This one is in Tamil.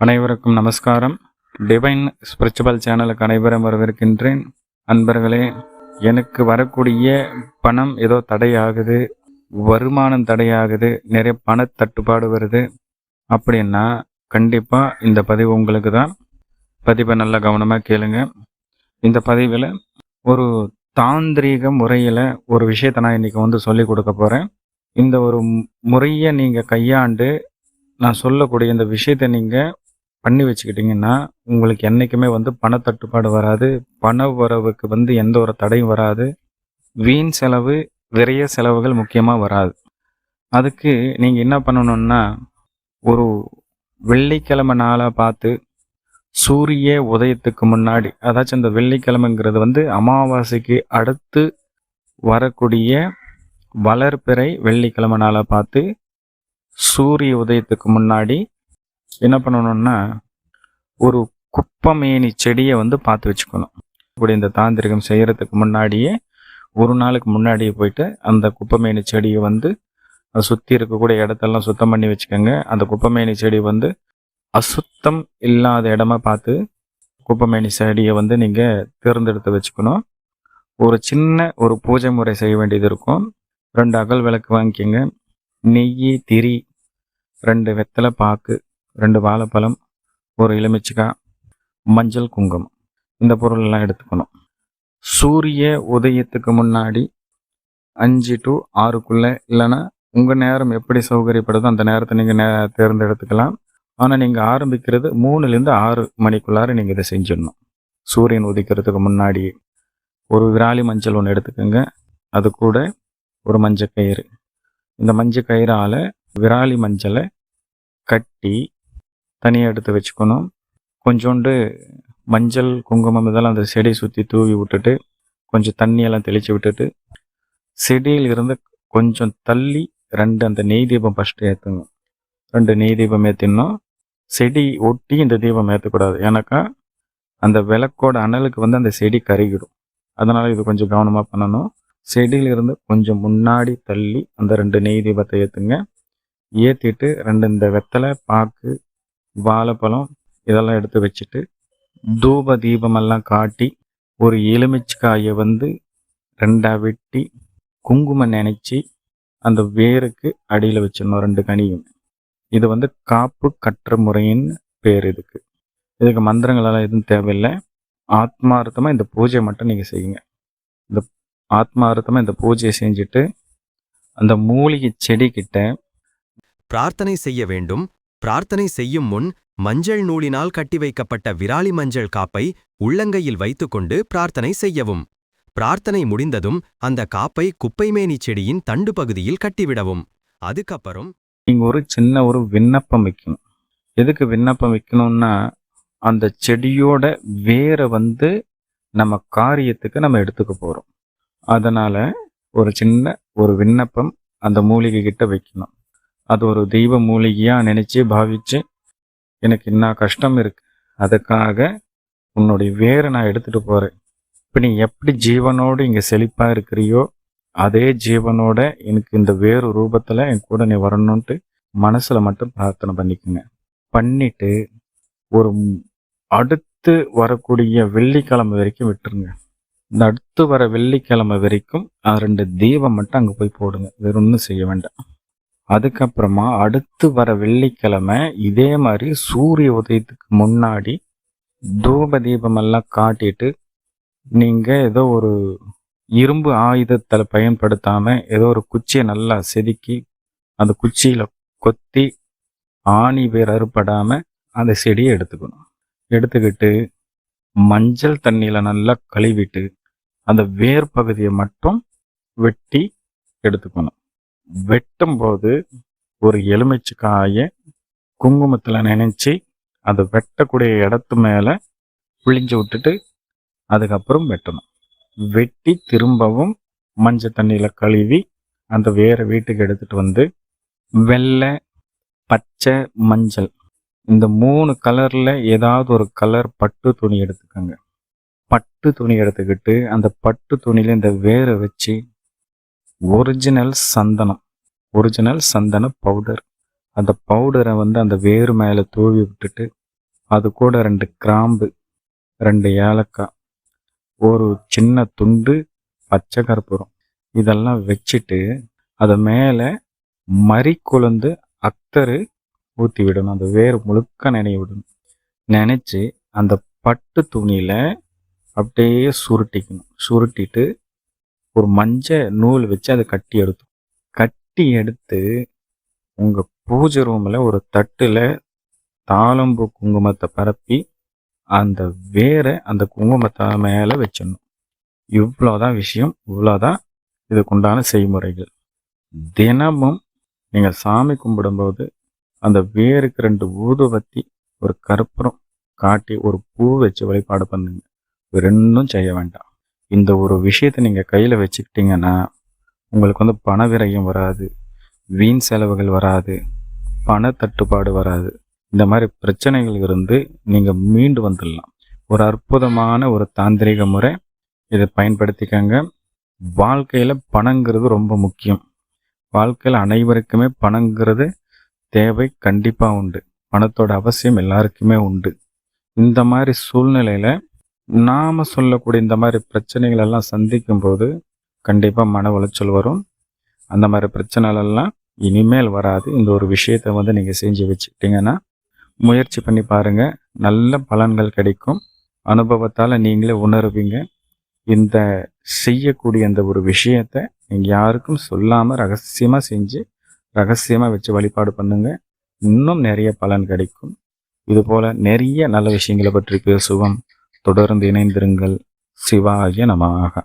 அனைவருக்கும் நமஸ்காரம். டிவைன் ஸ்பிரிச்சுவல் சேனலுக்கு அனைவரும் வரவிருக்கின்றேன் அன்பர்களே எனக்கு வரக்கூடிய பணம் ஏதோ தடையாகுது வருமானம் தடையாகுது நிறைய பண தட்டுப்பாடு வருது. அப்படின்னா கண்டிப்பாக இந்த பதிவு உங்களுக்கு தான் பதிவை நல்லா கவனமாக கேளுங்க. இந்த பதிவில் ஒரு தாந்திரீக முறையில் ஒரு விஷயத்தை நான் இன்றைக்கி வந்து சொல்லி கொடுக்க போகிறேன் இந்த ஒரு முறையை நீங்கள் கையாண்டு நான் சொல்லக்கூடிய இந்த விஷயத்தை நீங்கள் பண்ணி வச்சுக்கிட்டிங்கன்னா உங்களுக்கு என்றைக்குமே வந்து பணத்தட்டுப்பாடு வராது. பண வரவுக்கு வந்து எந்த ஒரு தடையும் வராது. வீண் செலவு விரைய செலவுகள் முக்கியமாக வராது. அதுக்கு நீங்கள் என்ன பண்ணணும்னா ஒரு வெள்ளிக்கிழமை நாளாக பார்த்து சூரிய உதயத்துக்கு முன்னாடி அதாச்சும் இந்த வெள்ளிக்கிழமைங்கிறது வந்து அமாவாசைக்கு அடுத்து வரக்கூடிய வளர்பிறை வெள்ளிக்கிழமை நாளாக பார்த்து சூரிய உதயத்துக்கு முன்னாடி என்ன பண்ணணும்னா ஒரு குப்பமேனி செடியை வந்து பார்த்து வச்சுக்கணும். இப்படி இந்த தாந்திரிகம் செய்கிறதுக்கு முன்னாடியே ஒரு நாளுக்கு முன்னாடியே போயிட்டு அந்த குப்பமேனி செடியை வந்து சுற்றி இருக்கக்கூடிய இடத்தெல்லாம் சுத்தம் பண்ணி வச்சுக்கோங்க. அந்த குப்பமேனி செடி வந்து அசுத்தம் இல்லாத இடமா பார்த்து குப்பமேனி செடியை வந்து நீங்கள் தேர்ந்தெடுத்து வச்சுக்கணும். ஒரு சின்ன ஒரு பூஜை முறை செய்ய வேண்டியது இருக்கும். ரெண்டு அகல் விளக்கு வாங்கிக்கோங்க. நெய் திரி ரெண்டு வெத்தலை பாக்கு ரெண்டு வாழைப்பழம் ஒரு எலுமிச்சிக்காய் மஞ்சள் குங்குமம். இந்த பொருளெல்லாம் எடுத்துக்கணும். சூரிய உதயத்துக்கு முன்னாடி அஞ்சு டு ஆறுக்குள்ளே இல்லைன்னா உங்கள் நேரம் எப்படி சௌகரியப்படுதோ அந்த நேரத்தை நீங்கள் நே தேர்ந்தெடுத்துக்கலாம். ஆனால் நீங்கள் ஆரம்பிக்கிறது மூணுலேருந்து ஆறு மணிக்குள்ளார நீங்கள் இதை செஞ்சிடணும். சூரியன் உதிக்கிறதுக்கு முன்னாடி ஒரு விராலி மஞ்சள் ஒன்று எடுத்துக்கோங்க. அது கூட ஒரு மஞ்சள் கயிறு இந்த மஞ்சள் கயிறால் விராலி மஞ்சளை கட்டி தனியாக எடுத்து வச்சுக்கணும். கொஞ்சோண்டு மஞ்சள் குங்குமம் இதெல்லாம் அந்த செடி சுற்றி தூவி விட்டுட்டு கொஞ்சம் தண்ணியெல்லாம் தெளித்து விட்டுட்டு செடியில் இருந்து கொஞ்சம் தள்ளி ரெண்டு அந்த நெய் தீபம் ஃபஸ்ட்டு ஏற்றுங்க ரெண்டு நெய் தீபம் ஏற்றினோம் செடி ஒட்டி இந்த தீபம் ஏற்றக்கூடாது ஏன்னாக்கா அந்த விளக்கோட அனலுக்கு வந்து அந்த செடி கருகிடும். அதனால் இது கொஞ்சம் கவனமாக பண்ணணும். செடியிலிருந்து கொஞ்சம் முன்னாடி தள்ளி அந்த ரெண்டு நெய் தீபத்தை ஏற்றுங்க ஏற்றிட்டு ரெண்டு இந்த வெத்தலை பாக்கு வாழைப்பழம் இதெல்லாம் எடுத்து வச்சுட்டு தூப தீபமெல்லாம் காட்டி ஒரு எலுமிச்சக்காயை வந்து ரெண்டாக வெட்டி குங்குமம் நினச்சி அந்த வேருக்கு அடியில் வச்சிடணும் ரெண்டு கனியும். இது வந்து காப்பு கற்ற முறைன்னு பேர் இதுக்கு. இதுக்கு மந்திரங்களெல்லாம் எதுவும் தேவையில்லை. ஆத்மார்த்தமாக இந்த பூஜை மட்டும் நீங்கள் செய்யுங்க. இந்த ஆத்மார்த்தமாக இந்த பூஜையை செஞ்சுட்டு அந்த மூலிகை செடிக்கிட்ட பிரார்த்தனை செய்ய வேண்டும். பிரார்த்தனை செய்யும் முன் மஞ்சள் நூலினால் கட்டி வைக்கப்பட்ட விராலி மஞ்சள் காப்பை உள்ளங்கையில் வைத்துக்கொண்டு பிரார்த்தனை செய்யவும். பிரார்த்தனை முடிந்ததும் அந்த காப்பை குப்பைமேனி செடியின் தண்டு பகுதியில் கட்டிவிடவும். அதுக்கப்புறம் நீங்கள் ஒரு சின்ன ஒரு விண்ணப்பம் வைக்கணும். எதுக்கு விண்ணப்பம் வைக்கணும்னா அந்த செடியோட வேரை வந்து நம்ம காரியத்துக்கு நம்ம எடுத்துக்க போகிறோம் அதனால் ஒரு சின்ன ஒரு விண்ணப்பம் அந்த மூலிகை கிட்ட வைக்கணும். அது ஒரு தெய்வ மூலிகையாக நினச்சி பாவிச்சு எனக்கு என்ன கஷ்டம் இருக்கு. அதுக்காக உன்னுடைய வேரை நான் எடுத்துகிட்டு போகிறேன் இப்போ நீ எப்படி ஜீவனோடு இங்கே செழிப்பாக இருக்கிறியோ அதே ஜீவனோட எனக்கு இந்த வேறு ரூபத்தில் என் கூட நீ வரணுன்ட்டு மனசில் மட்டும் பிரார்த்தனை பண்ணிக்கோங்க. பண்ணிட்டு ஒரு அடுத்து வரக்கூடிய வெள்ளிக்கிழமை வரைக்கும் விட்டுருங்க. இந்த அடுத்து வர வெள்ளிக்கிழமை வரைக்கும் அது ரெண்டு தீபம் மட்டும் அங்கே போய் போடுங்க. வேற ஒன்றும் செய்ய வேண்டாம். அதுக்கப்புறமா அடுத்து வர வெள்ளிக்கிழமை இதே மாதிரி சூரிய உதயத்துக்கு முன்னாடி தூப தீபமெல்லாம் காட்டிட்டு நீங்கள் ஏதோ ஒரு இரும்பு ஆயுதத்தில் பயன்படுத்தாமல் ஏதோ ஒரு குச்சியை நல்லா செதுக்கி அந்த குச்சியில் கொத்தி ஆணி பேர் அறுபடாமல் அந்த செடியை எடுத்துக்கணும். எடுத்துக்கிட்டு மஞ்சள் தண்ணியில் நல்லா கழுவிட்டு அந்த வேர் பகுதியை மட்டும் வெட்டி எடுத்துக்கணும். வெட்டும்போது ஒரு எலுமிச்சைக்காயை குங்குமத்தில் நினைச்சு அதை வெட்டக்கூடிய இடத்து மேலே பிழிஞ்சு விட்டுட்டு அதுக்கப்புறம் வெட்டணும். வெட்டி திரும்பவும் மஞ்சள் தண்ணியில் கழுவி அந்த வேரை வீட்டுக்கு எடுத்துட்டு வந்து வெள்ளை பச்சை மஞ்சள் இந்த மூணு கலரில் ஏதாவது ஒரு கலர் பட்டு துணி எடுத்துக்கோங்க. பட்டு துணி எடுத்துக்கிட்டு அந்த பட்டு துணியில் இந்த வேரை வச்சு ஒரிஜினல் சந்தனம். ஒரிஜினல் சந்தன பவுடர் அந்த பவுடரை வந்து அந்த வேர் மேலே தூவி விட்டுட்டு அது கூட ரெண்டு கிராம்பு ரெண்டு ஏலக்காய் ஒரு சின்ன துண்டு பச்சை கற்பூரம். இதெல்லாம் வச்சுட்டு அது மேலே மறி குழந்து அத்தரு ஊற்றி விடணும். அந்த வேர் முழுக்க நினைய விடணும். நினச்சி அந்த பட்டு துணியில் அப்படியே சுருட்டிக்கணும். சுருட்டிட்டு ஒரு மஞ்சள் நூல் வச்சு அதை கட்டி எடுத்தோம். கட்டி எடுத்து உங்கள் பூஜை ரூமில் ஒரு தட்டில் தாளம்பூ குங்குமத்தை பரப்பி அந்த வேரை அந்த குங்குமத்தை மேலே வச்சிடணும். இவ்வளோதான் விஷயம் இவ்வளோதான் இதுக்குண்டான செய்முறைகள். தினமும் நீங்கள் சாமி கும்பிடும்போது அந்த வேருக்கு ரெண்டு ஊதுபத்தி ஒரு கற்பூரம் காட்டி ஒரு பூ வச்சு வழிபாடு பண்ணுங்க. ரெண்டும் செய்ய வேண்டாம். இந்த ஒரு விஷயத்தை நீங்கள் கையில் வச்சுக்கிட்டீங்கன்னா உங்களுக்கு வந்து பண விரயம் வராது வீண் செலவுகள் வராது பண தட்டுப்பாடு வராது. இந்த மாதிரி பிரச்சனைகள் இருந்து நீங்கள் மீண்டு வந்துடலாம். ஒரு அற்புதமான ஒரு தாந்திரிக முறை. இதை பயன்படுத்திக்கங்க. வாழ்க்கையில் பணங்கிறது ரொம்ப முக்கியம். வாழ்க்கையில் அனைவருக்குமே பணங்கிறது தேவை கண்டிப்பாக உண்டு. பணத்தோட அவசியம் எல்லாருக்குமே உண்டு. இந்த மாதிரி சூழ்நிலையில் நாம் சொல்லக்கூடிய இந்த மாதிரி பிரச்சனைகள் எல்லாம் சந்திக்கும் போது கண்டிப்பாக மன உளைச்சல் வரும். அந்த மாதிரி பிரச்சனைகளெல்லாம் இனிமேல் வராது. இந்த ஒரு விஷயத்தை வந்து நீங்கள் செஞ்சு வச்சுக்கிட்டீங்கன்னா முயற்சி பண்ணி பாருங்கள் நல்ல பலன்கள் கிடைக்கும். அனுபவத்தால் நீங்களே உணருவீங்க. இந்த செய்யக்கூடிய அந்த ஒரு விஷயத்தை நீங்கள் யாருக்கும் சொல்லாமல் ரகசியமாக செஞ்சு ரகசியமாக வச்சு வழிபாடு பண்ணுங்க. இன்னும் நிறைய பலன் கிடைக்கும். இதுபோல் நிறைய நல்ல விஷயங்களை பற்றி பேசுவோம். தொடர்ந்து இணைந்திருங்கள். சிவாய நமாக